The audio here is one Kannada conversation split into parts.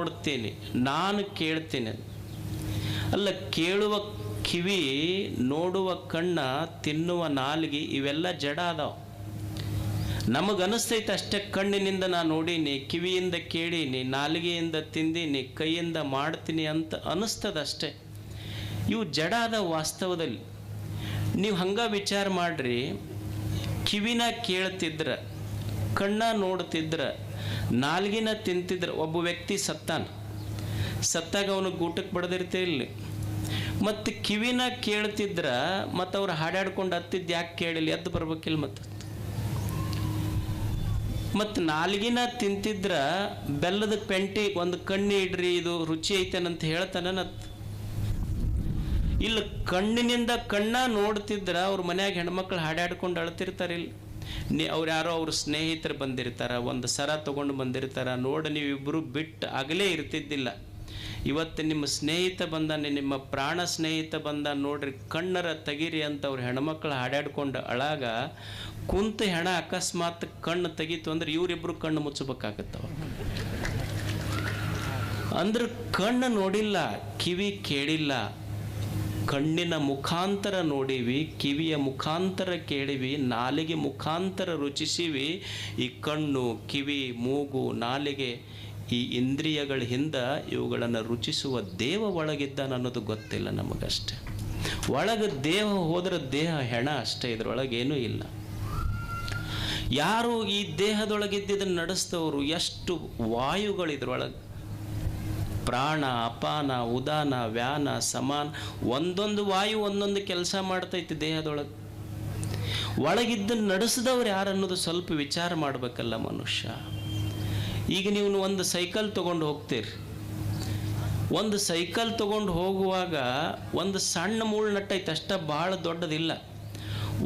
ನೋಡ್ತೀನಿ, ನಾನು ಕೇಳ್ತೀನಿ. ಅಲ್ಲ, ಕೇಳುವ ಕಿವಿ, ನೋಡುವ ಕಣ್ಣ, ತಿನ್ನುವ ನಾಲಿಗೆ ಇವೆಲ್ಲ ಜಡ ಅದಾವ. ನಮಗನಿಸ್ತೈತೆ ಅಷ್ಟೇ ಕಣ್ಣಿನಿಂದ ನಾನು ನೋಡೀನಿ, ಕಿವಿಯಿಂದ ಕೇಳೀನಿ, ನಾಲಿಗೆಯಿಂದ ತಿಂದೀನಿ, ಕೈಯಿಂದ ಮಾಡ್ತೀನಿ ಅಂತ ಅನಿಸ್ತದಷ್ಟೇ. ಇವು ಜಡ ಅದ ವಾಸ್ತವದಲ್ಲಿ. ನೀವು ಹಂಗೆ ವಿಚಾರ ಮಾಡ್ರಿ, ಕಿವಿನ ಕೇಳ್ತಿದ್ರ ಕಣ್ಣ ನೋಡ್ತಿದ್ರೆ ನಾಲ್ಗಿನ ತಿಂತಿದ್ರ ಒಬ್ಬ ವ್ಯಕ್ತಿ ಸತ್ತಾನ. ಸತ್ತಾಗ ಅವನು ಗೂಟಕ್ಕೆ ಬಡದಿರ್ತೆ ಇಲ್ಲಿ. ಮತ್ತು ಕಿವಿನ ಕೇಳ್ತಿದ್ರ, ಮತ್ತು ಅವ್ರು ಹಾಡಾಡ್ಕೊಂಡು ಹತ್ತಿದ್ದು ಯಾಕೆ ಕೇಳಿಲ್ಲ, ಎದ್ದು ಬರ್ಬೇಕಿಲ್ಲ ಮತ್ತು. ಮತ್ತು ನಾಲ್ಗಿನ ತಿಂತಿದ್ರ, ಬೆಲ್ಲದ ಪೆಂಟಿ ಒಂದು ಕಣ್ಣಿ ಇಡ್ರಿ, ಇದು ರುಚಿ ಐತೇನಂತ ಹೇಳ್ತಾನತ್ ಇಲ್ಲಿ ಕಣ್ಣಿನಿಂದ ಕಣ್ಣ ನೋಡ್ತಿದ್ರ, ಅವ್ರ ಮನ್ಯಾಗ ಹೆಣ್ಮಕ್ಳು ಹಾಡಾಡ್ಕೊಂಡು ಅಳ್ತಿರ್ತಾರಿಲ್ಲ ನೀ ಅವ್ರು ಯಾರೋ ಅವ್ರ ಸ್ನೇಹಿತರು ಬಂದಿರ್ತಾರೆ, ಒಂದು ಸರ ತಗೊಂಡು ಬಂದಿರ್ತಾರ, ನೋಡಿ ನೀವಿಬ್ಬರು ಬಿಟ್ಟು ಆಗಲೇ ಇರ್ತಿದ್ದಿಲ್ಲ. ಇವತ್ತು ನಿಮ್ಮ ಸ್ನೇಹಿತ ಬಂದಾನೆ ನಿಮ್ಮ ಪ್ರಾಣ ಸ್ನೇಹಿತ ಬಂದ, ನೋಡ್ರಿ ಕಣ್ಣರ ತೆಗೀರಿ ಅಂತ ಅವ್ರ ಹೆಣ್ಮಕ್ಳು ಹಾಡಾಡ್ಕೊಂಡು ಅಳಾಗ ಕುಂತ ಹೆಣ ಅಕಸ್ಮಾತ್ ಕಣ್ಣು ತೆಗೀತು ಅಂದ್ರೆ ಇವರಿಬ್ಬರು ಕಣ್ಣು ಮುಚ್ಚಬೇಕಾಗತ್ತವ ಅಂದ್ರೆ ಕಣ್ಣು ನೋಡಿಲ್ಲ, ಕಿವಿ ಕೇಳಿಲ್ಲ ಕಣ್ಣಿನ ಮುಖಾಂತರ ನೋಡಿವಿ, ಕಿವಿಯ ಮುಖಾಂತರ ಕೇಳಿವಿ, ನಾಲಿಗೆ ಮುಖಾಂತರ ರುಚಿಸಿವಿ. ಈ ಕಣ್ಣು, ಕಿವಿ, ಮೂಗು, ನಾಲಿಗೆ, ಈ ಇಂದ್ರಿಯಗಳ ಹಿಂದ ಇವುಗಳನ್ನು ರುಚಿಸುವ ದೇವ ಒಳಗಿದ್ದಾನ ಅನ್ನೋದು ಗೊತ್ತಿಲ್ಲ ನಮಗಷ್ಟೆ. ಒಳಗೆ ದೇಹ ಹೋದ್ರ ದೇಹ ಹೆಣ ಅಷ್ಟೇ ಇದ್ರೊಳಗೇನು ಇಲ್ಲ. ಯಾರು ಈ ದೇಹದೊಳಗಿದ್ದ ನಡೆಸ್ತವರು ಎಷ್ಟು ವಾಯುಗಳು ಇದ್ರೊಳಗೆ. ಪ್ರಾಣ, ಅಪಾನ, ಉದಾನ, ವ್ಯಾನ, ಸಮಾನ, ಒಂದೊಂದು ವಾಯು ಒಂದೊಂದು ಕೆಲಸ ಮಾಡ್ತೈತಿ ದೇಹದೊಳಗೆ. ಒಳಗಿದ್ದನ್ನು ನಡೆಸಿದವ್ರು ಯಾರು ಅನ್ನೋದು ಸ್ವಲ್ಪ ವಿಚಾರ ಮಾಡಬೇಕಲ್ಲ ಮನುಷ್ಯ. ಈಗ ನೀವು ಒಂದು ಸೈಕಲ್ ತೊಗೊಂಡು ಹೋಗ್ತೀರಿ. ಒಂದು ಸೈಕಲ್ ತೊಗೊಂಡು ಹೋಗುವಾಗ ಒಂದು ಸಣ್ಣ ಮುಳ್ಳು ನಟ್ಟೈತೆ, ಅಷ್ಟೇ ಭಾಳ ದೊಡ್ಡದಿಲ್ಲ.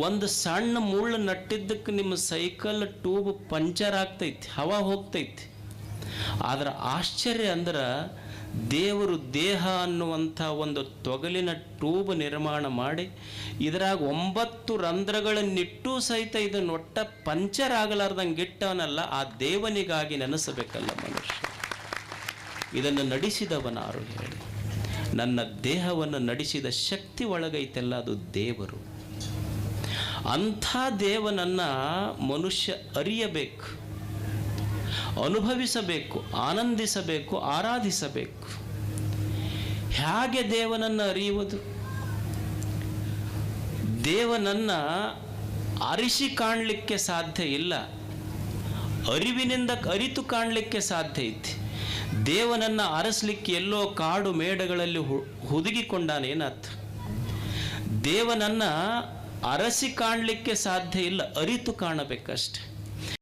ಒಂದು ಸಣ್ಣ ಮುಳ್ಳು ನಟ್ಟಿದ್ದಕ್ಕೆ ನಿಮ್ಮ ಸೈಕಲ್ ಟ್ಯೂಬ್ ಪಂಚರ್ ಆಗ್ತೈತಿ, ಹವಾ ಹೋಗ್ತೈತಿ. ಆದ್ರೆ ಆಶ್ಚರ್ಯ ಅಂದ್ರೆ ದೇವರು ದೇಹ ಅನ್ನುವಂಥ ಒಂದು ತೊಗಲಿನ ಟ್ಯೂಬ್ ನಿರ್ಮಾಣ ಮಾಡಿ ಇದರಾಗ ಒಂಬತ್ತು ರಂಧ್ರಗಳನ್ನಿಟ್ಟು ಸಹಿತ ಇದನ್ನು ಒಟ್ಟ ಪಂಚರ್ ಆಗಲಾರ್ದಂಗೆ ಇಟ್ಟವನಲ್ಲ, ಆ ದೇವನಿಗಾಗಿ ನೆನೆಸಬೇಕಲ್ಲ ಮನುಷ್ಯ. ಇದನ್ನು ನಡೆಸಿದವನಾರು ಹೇಳಿ? ನನ್ನ ದೇಹವನ್ನು ನಡೆಸಿದ ಶಕ್ತಿ ಒಳಗೈತೆಲ್ಲ, ಅದು ದೇವರು. ಅಂಥ ದೇವನನ್ನು ಮನುಷ್ಯ ಅರಿಯಬೇಕು. ಅನುಭವಿಸಬೇಕು, ಆನಂದಿಸಬೇಕು, ಆರಾಧಿಸಬೇಕು. ಹೇಗೆ ದೇವನನ್ನು ಅರಿಯುವುದು? ದೇವನನ್ನು ಅರಿಸಿ ಕಾಣಲಿಕ್ಕೆ ಸಾಧ್ಯ ಇಲ್ಲ. ಅರಿವಿನಿಂದ ಅರಿತು ಕಾಣಲಿಕ್ಕೆ ಸಾಧ್ಯ ಐತಿ. ದೇವನನ್ನು ಅರಸಲಿಕ್ಕೆ ಎಲ್ಲೋ ಕಾಡು ಮೇಡಗಳಲ್ಲಿ ಹು- ಹುದುಗಿಕೊಂಡಾನೇನಾತು ದೇವನನ್ನು ಅರಸಿ ಕಾಣಲಿಕ್ಕೆ ಸಾಧ್ಯ ಇಲ್ಲ, ಅರಿತು ಕಾಣಬೇಕಷ್ಟೆ.